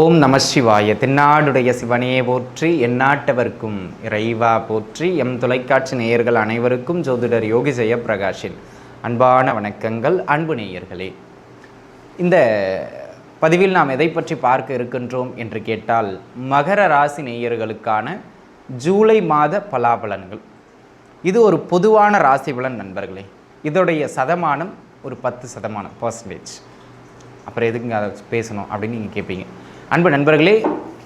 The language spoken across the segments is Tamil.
ஓம் நம சிவாய. தென்னாடுடைய சிவனே போற்றி எந்நாட்டவர்க்கும் இறைவா போற்றி எம் தொலைக்காட்சி நேயர்கள் அனைவருக்கும் ஜோதிடர் யோகி ஜெயப்பிரகாஷின் அன்பான வணக்கங்கள் அன்பு நேயர்களே. இந்த பதிவில் நாம் எதை பற்றி பார்க்க இருக்கின்றோம் என்று கேட்டால் மகர ராசி நேயர்களுக்கான ஜூலை மாத பலாபலன்கள். இது ஒரு பொதுவான ராசி பலன் நண்பர்களே. இதோடைய சதமானம் ஒரு பத்து சதமானம் பர்சன்டேஜ் அப்புறம் எதுக்குங்க அதை பேசணும் அப்படின்னு நீங்கள் கேட்பீங்க அன்பு நண்பர்களே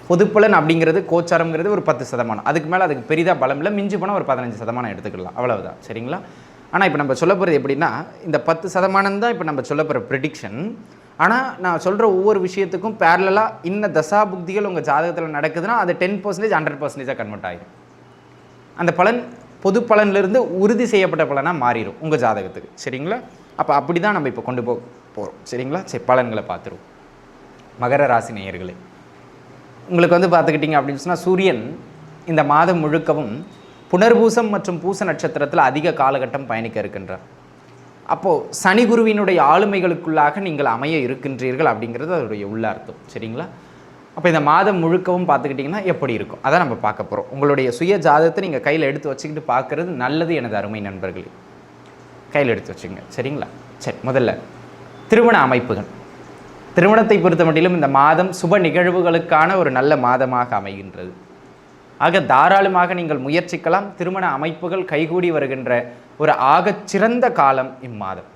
பொதுப்பலன் அப்படிங்கிறது கோச்சாரம்ங்கிறது ஒரு பத்து சதமானம். அதுக்கு மேலே அதுக்கு பெரிதாக பலம் இல்லை மிஞ்சி போனால் ஒரு பதினஞ்சு சதமானம் எடுத்துக்கலாம். அவ்வளவுதான். சரிங்களா? ஆனால் இப்போ நம்ம சொல்ல போகிறது எப்படின்னா இந்த பத்து சதமானம் தான் இப்போ நம்ம சொல்ல போகிற ப்ரிடிக்ஷன் ஆனால் நான் சொல்கிற ஒவ்வொரு விஷயத்துக்கும் பேரலாக இன்ன தசா புக்திகள் உங்கள் ஜாதகத்தில் நடக்குதுன்னா அது டென் பர்சன்டேஜ் ஹண்ட்ரட் பர்சன்டேஜாக கன்வெர்ட் ஆகிடும் அந்த பலன் பொது பலன்லேருந்து உறுதி செய்யப்பட்ட பலனாக மாறிடும் உங்கள் ஜாதகத்துக்கு. சரிங்களா? அப்போ அப்படி தான் நம்ம இப்போ கொண்டு போக போகிறோம் சரிங்களா? சரி பலன்களை பார்த்துருவோம். மகர ராசி நேயர்களே உங்களுக்கு வந்து பார்த்துக்கிட்டிங்க அப்படின்னு சொன்னால் சூரியன் இந்த மாதம் முழுக்கவும் புனர்பூசம் மற்றும் பூச நட்சத்திரத்தில் அதிக காலகட்டம் பயணிக்க இருக்கின்றார். அப்போது சனி குருவினுடைய ஆளுமைகளுக்குள்ளாக நீங்கள் அமைய இருக்கின்றீர்கள் அப்படிங்கிறது அதனுடைய உள்ள அர்த்தம் சரிங்களா? அப்போ இந்த மாதம் முழுக்கவும் பார்த்துக்கிட்டிங்கன்னா எப்படி இருக்கும்? அதை நம்ம பார்க்க போகிறோம் உங்களுடைய சுய ஜாதகத்தை நீங்கள் கையில் எடுத்து வச்சுக்கிட்டு பார்க்குறது நல்லது எனது அருமை நண்பர்களே. கையில் எடுத்து வச்சுங்க சரிங்களா? சரி முதல்ல திருமண அமைப்புகள். திருமணத்தை பொறுத்த மட்டிலும் இந்த மாதம் சுப நிகழ்வுகளுக்கான ஒரு நல்ல மாதமாக அமைகின்றது. ஆக தாராளமாக நீங்கள் முயற்சிக்கலாம். திருமண அமைப்புகள் கைகூடி வருகின்ற ஒரு ஆகச் சிறந்த காலம் இம்மாதம்.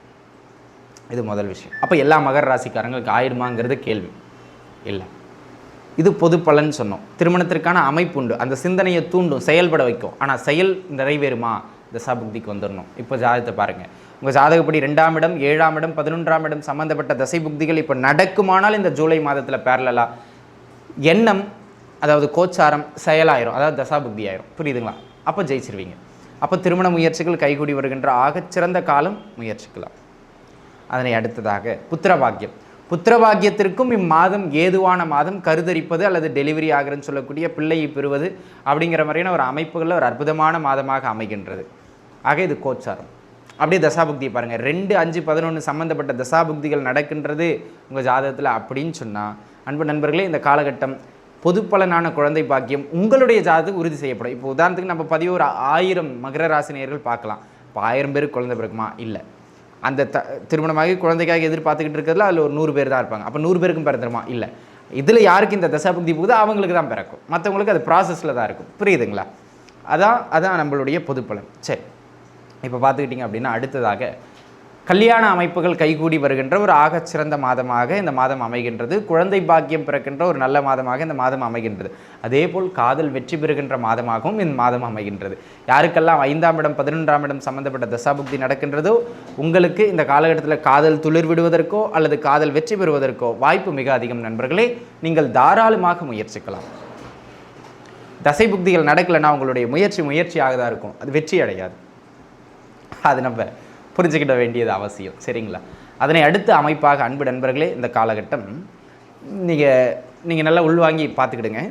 இது முதல் விஷயம். அப்போ எல்லா மகர ராசிக்காரங்களுக்கு ஆயிடுமாங்கிறது கேள்வி. இல்லை. இது பொது பலன் சொன்னோம். திருமணத்திற்கான அமைப்பு உண்டு. அந்த சிந்தனையை தூண்டும் செயல்பட வைக்கும். ஆனால் செயல் நிறைவேறுமா? தசாபுக்திக்கு வந்துடணும் இப்போ ஜாதகத்தை பாருங்கள் உங்கள் ஜாதகப்படி ரெண்டாம் இடம் ஏழாம் இடம் பதினொன்றாம் இடம் சம்மந்தப்பட்ட தசை புக்திகள் இப்போ நடக்குமானால் இந்த ஜூலை மாதத்தில் பேரலா எண்ணம் அதாவது கோச்சாரம் செயலாயிரும். அதாவது தசாபுக்தி ஆயிரும். புரியுதுங்களா? அப்போ ஜெயிச்சிருவீங்க. அப்போ திருமண முயற்சிகள் கைகூடி வருகின்ற ஆகச்சிறந்த காலம் முயற்சிக்கலாம். அதனை அடுத்ததாக புத்திரபாக்கியம். புத்திரபாக்கியத்திற்கும் இம்மாதம் ஏதுவான மாதம் கருதரிப்பது அல்லது டெலிவரி ஆகிறன்னு சொல்லக்கூடிய பிள்ளையை பெறுவது அப்படிங்கிற மாதிரியான ஒரு அமைப்புகளில் ஒரு அற்புதமான மாதமாக அமைகின்றது. ஆக இது கோச்சாரம். அப்படியே தசாபுக்தியை பாருங்கள் ரெண்டு அஞ்சு பதினொன்று சம்மந்தப்பட்ட தசாபுக்திகள் நடக்கின்றது உங்கள் ஜாதகத்தில் அப்படின்னு சொன்னால் அன்பு நண்பர்களே இந்த காலகட்டம் பொதுப்பலனான குழந்தை பாக்கியம் உங்களுடைய ஜாதகத்துக்கு உறுதி செய்யப்படும். இப்போ உதாரணத்துக்கு நம்ம பதிவு ஒரு ஆயிரம் மகர ராசினியர்கள் பார்க்கலாம். இப்போ ஆயிரம் பேருக்கு குழந்தை பிறக்குமா? இல்லை. அந்த த திருமணமாகி குழந்தைக்காக எதிர்பார்த்துக்கிட்டு இருக்கிறதுல அதில் ஒரு நூறு பேர் தான் இருப்பாங்க. அப்போ நூறு பேருக்கும் பிறந்துருமா? இல்லை. இதில் யாருக்கு இந்த தசாபுக்தி போகுதோ அவங்களுக்கு தான் பிறக்கும். மற்றவங்களுக்கு அது ப்ராசஸில் தான் இருக்கும். புரியுதுங்களா? அதான் அதான் நம்மளுடைய பொதுப்பலன். சரி. இப்போ பார்த்துக்கிட்டிங்க அப்படின்னா அடுத்ததாக கல்யாண அமைப்புகள் கைகூடி வருகின்ற ஒரு ஆகச்சிறந்த மாதமாக இந்த மாதம் அமைகின்றது. குழந்தை பாக்கியம் பிறக்கின்ற ஒரு நல்ல மாதமாக இந்த மாதம் அமைகின்றது. அதேபோல் காதல் வெற்றி பெறுகின்ற மாதமாகவும் இந்த மாதம் அமைகின்றது. யாருக்கெல்லாம் ஐந்தாம் இடம் பதினொன்றாம் இடம் சம்பந்தப்பட்ட தசாபுக்தி நடக்கின்றதோ உங்களுக்கு இந்த காலகட்டத்தில் காதல் துளிர் விடுவதற்கோ அல்லது காதல் வெற்றி பெறுவதற்கோ வாய்ப்பு மிக அதிகம் நண்பர்களே. நீங்கள் தாராளமாக முயற்சிக்கலாம். தசை புக்திகள் நடக்கலைன்னா உங்களுடைய முயற்சி முயற்சியாக தான் இருக்கும். அது வெற்றி அடையாது. அது நம்ம புரிஞ்சுக்கிட வேண்டியது அவசியம். சரிங்களா? அதனை அடுத்த அமைப்பாக அன்பு நண்பர்களே இந்த காலகட்டம் நீங்கள் நீங்கள் நல்லா உள்வாங்கி பார்த்துக்கிடுங்க.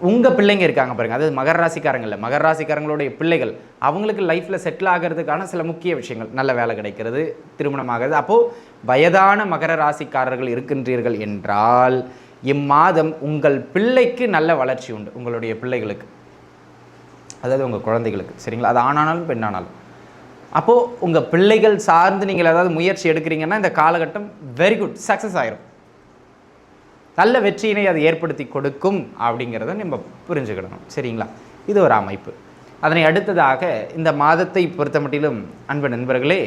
உங்கள் பிள்ளைங்க இருக்காங்க பாருங்கள் அதாவது மகர ராசிக்காரங்களில் மகர ராசிக்காரங்களுடைய பிள்ளைகள் அவங்களுக்கு லைஃப்பில் செட்டில் ஆகிறதுக்கான சில முக்கிய விஷயங்கள். நல்ல வேலை கிடைக்கிறது திருமணம் ஆகிறது. அப்போது வயதான மகர ராசிக்காரர்கள் இருக்கின்றீர்கள் என்றால் இம்மாதம் உங்கள் பிள்ளைக்கு நல்ல வளர்ச்சி உண்டு உங்களுடைய பிள்ளைகளுக்கு. அதாவது உங்கள் குழந்தைகளுக்கு. சரிங்களா? அது ஆணானாலும் பெண்ணானாலும். அப்போது உங்கள் பிள்ளைகள் சார்ந்து நீங்கள் ஏதாவது முயற்சி எடுக்கிறீங்கன்னா இந்த காலகட்டம் வெரி குட் சக்ஸஸ் ஆயிரும். நல்ல வெற்றியினை அது ஏற்படுத்தி கொடுக்கும் அப்படிங்கிறத நம்ம புரிஞ்சுக்கிடணும் சரிங்களா? இது ஒரு அமைப்பு. அதனை அடுத்ததாக இந்த மாதத்தை பொறுத்த மட்டிலும் அன்பு நண்பர்களே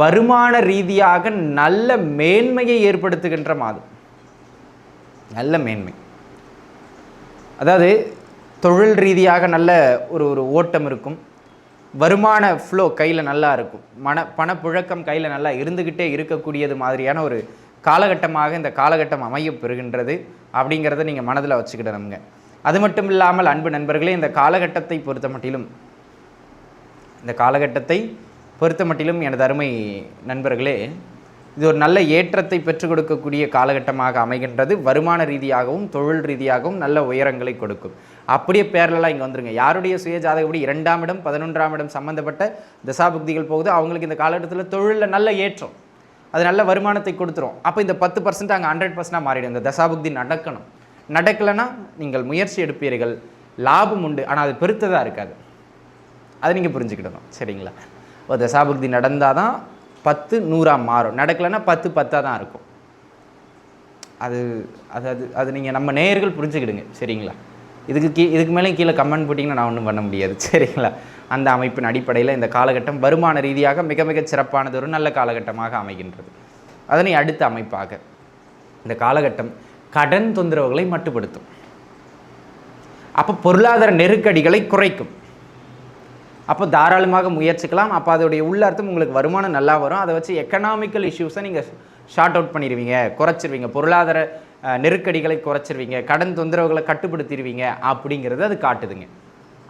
வருமான ரீதியாக நல்ல மேன்மையை ஏற்படுத்துகின்ற மாதம். நல்ல மேன்மை. அதாவது தொழில் ரீதியாக நல்ல ஒரு ஒரு ஓட்டம் இருக்கும். வருமான ஃப்ளோ கையில் நல்லா இருக்கும். மன பணப்புழக்கம் கையில் நல்லா இருந்துக்கிட்டே இருக்கக்கூடியது மாதிரியான ஒரு காலகட்டமாக இந்த காலகட்டம் அமைய பெறுகின்றது அப்படிங்கிறத நீங்கள் மனதில் வச்சுக்கிடணுங்க. அது மட்டும் இல்லாமல் அன்பு நண்பர்களே இந்த காலகட்டத்தை பொறுத்த மட்டிலும் இந்த காலகட்டத்தை பொறுத்த மட்டிலும் எனது அருமை நண்பர்களே இது ஒரு நல்ல ஏற்றத்தை பெற்றுக் கொடுக்கக்கூடிய காலகட்டமாக அமைகின்றது. வருமான ரீதியாகவும் தொழில் ரீதியாகவும் நல்ல உயரங்களை கொடுக்கும். அப்படியே பேரலாக இங்கே வந்துருங்க. யாருடைய சுய ஜாதகப்படி இரண்டாம் இடம் பதினொன்றாம் இடம் சம்மந்தப்பட்ட தசாபுக்திகள் போகுது அவங்களுக்கு இந்த காலகட்டத்தில் தொழிலில் நல்ல ஏற்றம். அது நல்ல வருமானத்தை கொடுத்துரும். அப்போ இந்த பத்து பர்சன்ட் அங்கே ஹண்ட்ரட் பர்சன்டாக மாறிடும். இந்த தசாபுக்தி நடக்கணும். நடக்கலைன்னா நீங்கள் முயற்சி எடுப்பீர்கள். லாபம் உண்டு ஆனால் அது பெருத்ததாக இருக்காது. அதை நீங்கள் புரிஞ்சுக்கிடணும். சரிங்களா? ஒரு தசாபுக்தி நடந்தால் தான் பத்து நூறாக மாறும். நடக்கலைன்னா பத்து பத்தாக தான் இருக்கும். அது அது அது அது நீங்கள் நம்ம நேயர்கள் புரிஞ்சுக்கிடுங்க. சரிங்களா? இதுக்கு கீ இதுக்கு மேலே கீழே கமெண்ட் போட்டிங்கன்னா நான் ஒன்றும் பண்ண முடியாது. சரிங்களா? அந்த அமைப்பின் அடிப்படையில் இந்த காலகட்டம் வருமான ரீதியாக மிக மிக சிறப்பானது ஒரு நல்ல காலகட்டமாக அமைகின்றது. அதனை அடுத்த அமைப்பாக இந்த காலகட்டம் கடன் தொந்தரவுகளை மட்டுப்படுத்தும். அப்போ பொருளாதார நெருக்கடிகளை குறைக்கும். அப்போ தாராளமாக முயற்சிக்கலாம். அப்போ அதோடைய உள்ளர்த்தம் உங்களுக்கு வருமானம் நல்லா வரும். அதை வச்சு எக்கனாமிக்கல் இஷ்யூஸை நீங்கள் ஷார்ட் அவுட் பண்ணிடுவீங்க குறைச்சிருவீங்க. பொருளாதார நெருக்கடிகளை குறைச்சிருவீங்க கடன் தொந்தரவுகளை கட்டுப்படுத்திடுவீங்க அப்படிங்கிறது அது காட்டுதுங்க.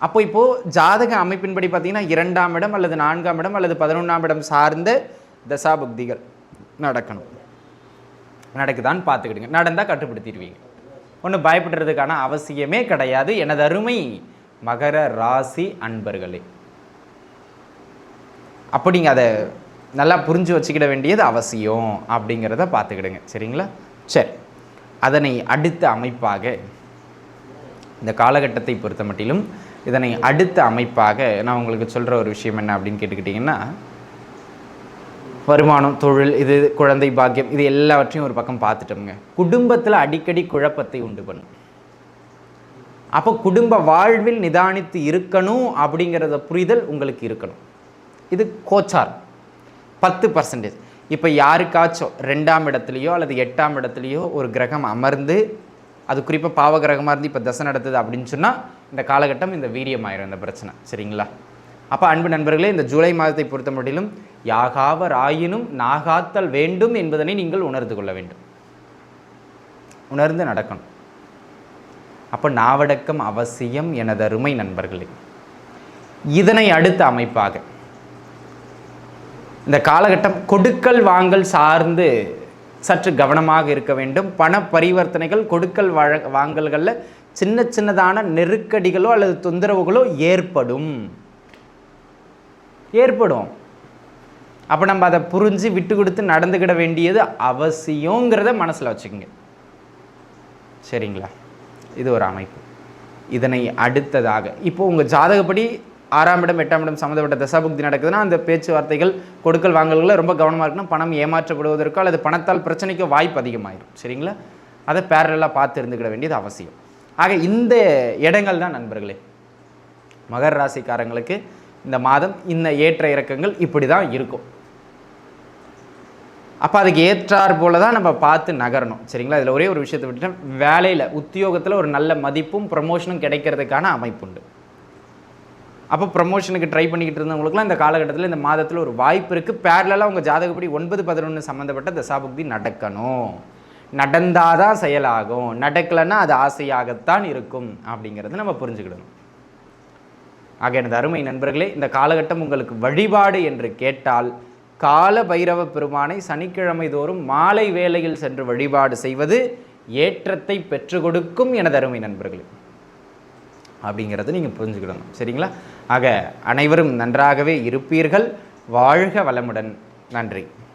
அப்போ இப்போது ஜாதக அமைப்பின்படி பார்த்தீங்கன்னா இரண்டாம் இடம் அல்லது நான்காம் இடம் அல்லது பதினொன்றாம் இடம் சார்ந்த தசாபக்திகள் நடக்கணும். நடக்குதான்னு பார்த்துக்கிடுங்க. நடந்தால் கட்டுப்படுத்திடுவீங்க ஒன்றும் பயப்படுறதுக்கான அவசியமே கிடையாது. எனது அருமை மகர ராசி அன்பர்களே. அப்படிங்க அதை நல்லா புரிஞ்சு வச்சுக்கிட வேண்டியது அவசியம் அப்படிங்கிறத பார்த்துக்கிடுங்க. சரிங்களா? சரி. அதனை அடுத்த அமைப்பாக இந்த காலகட்டத்தை பொறுத்த மட்டிலும் இதனை அடுத்த அமைப்பாக நான் உங்களுக்கு சொல்கிற ஒரு விஷயம் என்ன அப்படின்னு கேட்டுக்கிட்டிங்கன்னா வருமானம் தொழில் இது குழந்தை பாக்கியம் இது எல்லாவற்றையும் ஒரு பக்கம் பார்த்துட்டோம்ங்க. குடும்பத்தில் அடிக்கடி குழப்பத்தை உண்டு பண்ணும். அப்போ குடும்ப வாழ்வில் நிதானித்து இருக்கணும் அப்படிங்கிறத புரிதல் உங்களுக்கு இருக்கணும். இது கோச்சார் பத்து பர்சன்டேஜ் இப்போ யாருக்காச்சும் ரெண்டாம் இடத்துலையோ அல்லது எட்டாம் இடத்துலையோ ஒரு கிரகம் அமர்ந்து அது குறிப்பாக பாவ கிரகமாக இருந்து இப்போ தசை நடத்துது அப்படின்னு சொன்னால் இந்த காலகட்டம் இந்த வீரியமாயிரும் இந்த பிரச்சனை. சரிங்களா? அப்போ அன்பு நண்பர்களே இந்த ஜூலை மாதத்தை பொறுத்த மட்டிலும் யாகாவர் ஆயினும் நாகாத்தல் வேண்டும் என்பதனை நீங்கள் உணர்ந்து கொள்ள வேண்டும். உணர்ந்து நடக்கணும். அப்போ நாவடக்கம் அவசியம் எனது அருமை நண்பர்களே. இதனை அடுத்த அமைப்பாக இந்த காலகட்டம் கொடுக்கல் வாங்கல் சார்ந்து சற்று கவனமாக இருக்க வேண்டும். பண பரிவர்த்தனைகள் கொடுக்கல் வழ வாங்கல்களில் சின்ன சின்னதான நெருக்கடிகளோ அல்லது தொந்தரவுகளோ ஏற்படும். ஏற்படும். அப்போ நம்ம அதை புரிஞ்சு விட்டு கொடுத்து நடந்துக்கிட வேண்டியது அவசியங்கிறத மனசில் வச்சுக்கோங்க. சரிங்களா? இது ஒரு அமைப்பு. இதனை அடுத்ததாக இப்போ உங்கள் ஜாதகப்படி ஆறாம் இடம் எட்டாம் இடம் சம்மந்தப்பட்ட தசாபுக்தி நடக்குதுன்னா அந்த பேச்சுவார்த்தைகள் கொடுக்கல் வாங்கல்களில் ரொம்ப கவனமாக இருக்கணும். பணம் ஏமாற்றப்படுவதற்கோ அல்லது பணத்தால் பிரச்சனைக்கோ வாய்ப்பு அதிகமாயிரும். சரிங்களா? அதை பேரலாக பார்த்து இருந்துக்கிட வேண்டியது அவசியம். ஆக இந்த இடங்கள் தான் நண்பர்களே. மகர ராசிக்காரங்களுக்கு இந்த மாதம் இந்த ஏற்ற இறக்கங்கள் இப்படி தான் இருக்கும். அப்போ அதுக்கு ஏற்றார் போல தான் நம்ம பார்த்து நகரணும். சரிங்களா? இதில் ஒரே ஒரு விஷயத்தை விட்டுட்டேன். வேலையில் உத்தியோகத்தில் ஒரு நல்ல மதிப்பும் ப்ரமோஷனும் கிடைக்கிறதுக்கான அமைப்பு உண்டு அப்போ ப்ரமோஷனுக்கு ட்ரை பண்ணிக்கிட்டு இருந்தவங்களுக்குலாம் இந்த காலகட்டத்தில் இந்த மாதத்தில் ஒரு வாய்ப்பு இருக்குது பேரலாக உங்கள் ஜாதகப்படி ஒன்பது பதினொன்று சம்மந்தப்பட்ட தசாபுக்தி நடக்கணும். நடந்தால் தான் செயலாகும். நடக்கலைன்னா அது ஆசையாகத்தான் இருக்கும் அப்படிங்கிறது நம்ம புரிஞ்சுக்கிடணும். ஆக எனது அருமை நண்பர்களே இந்த காலகட்டம் உங்களுக்கு வழிபாடு என்று கேட்டால் கால பைரவ பெருமானை சனிக்கிழமை தோறும் மாலை வேளையில் சென்று வழிபாடு செய்வது ஏற்றத்தை பெற்றுக் கொடுக்கும் எனது அருமை நண்பர்களே. அப்படிங்கிறத நீங்கள் புரிஞ்சுக்கிடணும். சரிங்களா? ஆக அனைவரும் நன்றாகவே இருப்பீர்கள். வாழ்க வளமுடன். நன்றி.